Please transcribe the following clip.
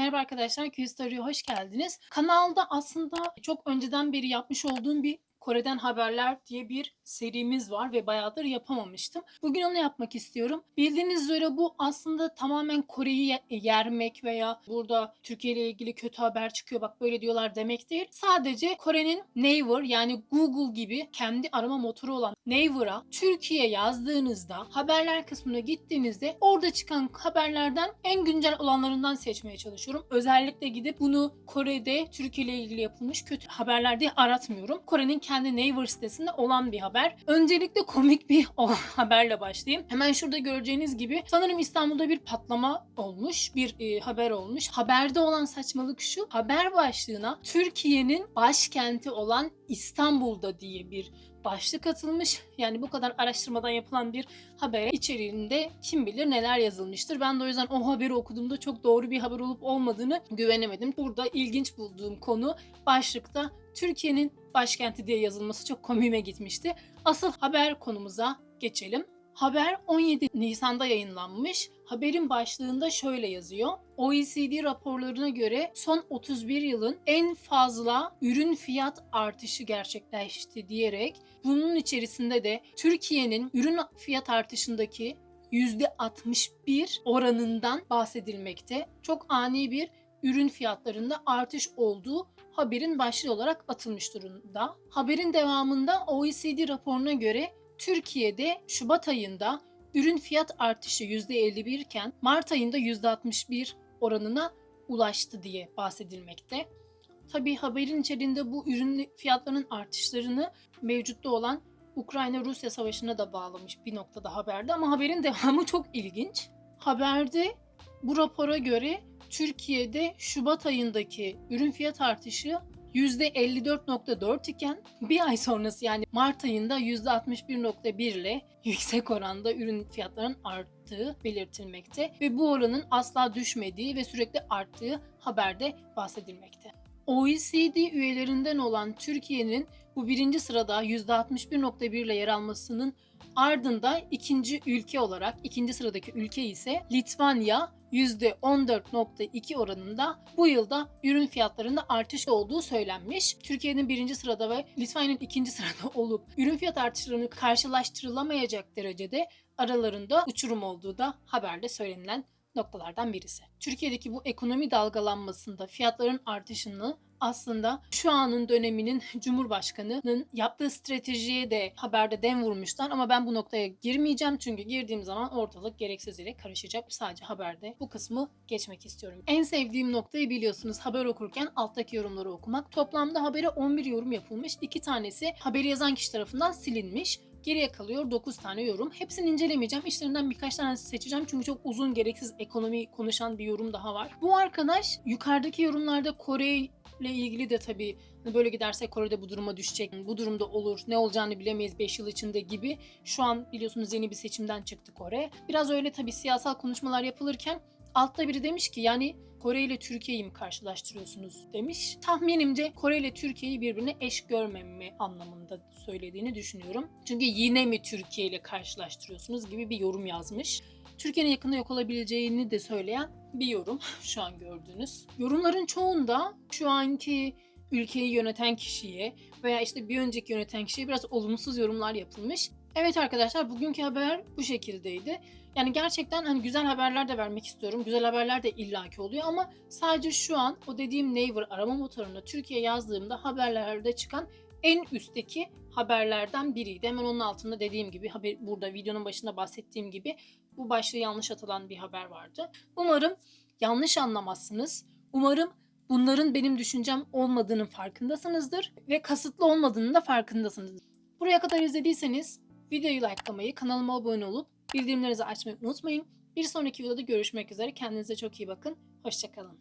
Merhaba arkadaşlar, Q-Story'e hoş geldiniz. Kanalda aslında çok önceden beri yapmış olduğum bir Kore'den haberler diye bir serimiz var ve bayağıdır yapamamıştım. Bugün onu yapmak istiyorum. Bildiğiniz üzere bu aslında tamamen Kore'yi ye- yermek veya burada Türkiye ile ilgili kötü haber çıkıyor bak böyle diyorlar demek değil. Sadece Kore'nin Naver yani Google gibi kendi arama motoru olan Naver'a Türkiye yazdığınızda haberler kısmına gittiğinizde orada çıkan haberlerden en güncel olanlarından seçmeye çalışıyorum. Özellikle gidip bunu Kore'de Türkiye ile ilgili yapılmış kötü haberler diye aratmıyorum. Kore'nin kendi Naver sitesinde olan bir haber. Öncelikle komik bir o haberle başlayayım. Hemen şurada göreceğiniz gibi sanırım İstanbul'da bir patlama olmuş, bir e, haber olmuş. Haberde olan saçmalık şu. Haber başlığına Türkiye'nin başkenti olan İstanbul'da diye bir başlık atılmış. Yani bu kadar araştırmadan yapılan bir habere içeriğinde kim bilir neler yazılmıştır. Ben de o yüzden o haberi okuduğumda çok doğru bir haber olup olmadığını güvenemedim. Burada ilginç bulduğum konu başlıkta Türkiye'nin başkenti diye yazılması çok komiğime gitmişti. Asıl haber konumuza geçelim. Haber 17 Nisan'da yayınlanmış. Haberin başlığında şöyle yazıyor. OECD raporlarına göre son 31 yılın en fazla ürün fiyat artışı gerçekleşti diyerek bunun içerisinde de Türkiye'nin ürün fiyat artışındaki %61 oranından bahsedilmekte. Çok ani bir ürün fiyatlarında artış olduğu haberin başlığı olarak atılmış durumda. Haberin devamında OECD raporuna göre Türkiye'de Şubat ayında ürün fiyat artışı %51 iken Mart ayında %61 oranına ulaştı diye bahsedilmekte. Tabii haberin içerisinde bu ürün fiyatlarının artışlarını mevcutta olan Ukrayna-Rusya savaşına da bağlamış bir noktada haberde ama haberin devamı çok ilginç. Haberde bu rapora göre Türkiye'de Şubat ayındaki ürün fiyat artışı %54.4 iken bir ay sonrası yani Mart ayında %61.1 ile yüksek oranda ürün fiyatlarının arttığı belirtilmekte ve bu oranın asla düşmediği ve sürekli arttığı haberde bahsedilmekte. OECD üyelerinden olan Türkiye'nin bu birinci sırada %61.1 ile yer almasının ardında ikinci ülke olarak ikinci sıradaki ülke ise Litvanya %14.2 oranında bu yılda ürün fiyatlarında artış olduğu söylenmiş. Türkiye'nin birinci sırada ve Litvanya'nın ikinci sırada olup ürün fiyat artışlarını karşılaştırılamayacak derecede aralarında uçurum olduğu da haberde söylenilen noktalardan birisi. Türkiye'deki bu ekonomi dalgalanmasında fiyatların artışını aslında şu anın döneminin Cumhurbaşkanı'nın yaptığı stratejiye de haberde dem vurmuşlar ama ben bu noktaya girmeyeceğim çünkü girdiğim zaman ortalık gereksiz yere karışacak. Sadece haberde bu kısmı geçmek istiyorum. En sevdiğim noktayı biliyorsunuz haber okurken alttaki yorumları okumak. Toplamda habere 11 yorum yapılmış. 2 tanesi haberi yazan kişi tarafından silinmiş. Geriye kalıyor 9 tane yorum. Hepsini incelemeyeceğim. İşlerinden birkaç tane seçeceğim. Çünkü çok uzun gereksiz ekonomi konuşan bir yorum daha var. Bu arkadaş yukarıdaki yorumlarda Kore ile ilgili de tabii hani böyle giderse Kore'de bu duruma düşecek. Bu durumda olur. Ne olacağını bilemeyiz 5 yıl içinde gibi. Şu an biliyorsunuz yeni bir seçimden çıktı Kore. Biraz öyle tabii siyasal konuşmalar yapılırken altta biri demiş ki yani Kore ile Türkiye'yi mi karşılaştırıyorsunuz demiş. Tahminimce Kore ile Türkiye'yi birbirine eş görmeme anlamında söylediğini düşünüyorum. Çünkü yine mi Türkiye ile karşılaştırıyorsunuz gibi bir yorum yazmış. Türkiye'nin yakında yok olabileceğini de söyleyen bir yorum şu an gördüğünüz. Yorumların çoğunda şu anki ülkeyi yöneten kişiye veya işte bir önceki yöneten kişiye biraz olumsuz yorumlar yapılmış. Evet arkadaşlar bugünkü haber bu şekildeydi. Yani gerçekten hani güzel haberler de vermek istiyorum. Güzel haberler de illaki oluyor ama sadece şu an o dediğim Naver arama motoruna Türkiye yazdığımda haberlerde çıkan en üstteki haberlerden biriydi. Hemen onun altında dediğim gibi haber, burada videonun başında bahsettiğim gibi bu başlığı yanlış atılan bir haber vardı. Umarım yanlış anlamazsınız. Umarım bunların benim düşüncem olmadığının farkındasınızdır ve kasıtlı olmadığının da farkındasınızdır. Buraya kadar izlediyseniz videoyu likelamayı, kanalıma abone olup bildirimlerinizi açmayı unutmayın. Bir sonraki videoda görüşmek üzere. Kendinize çok iyi bakın. Hoşçakalın.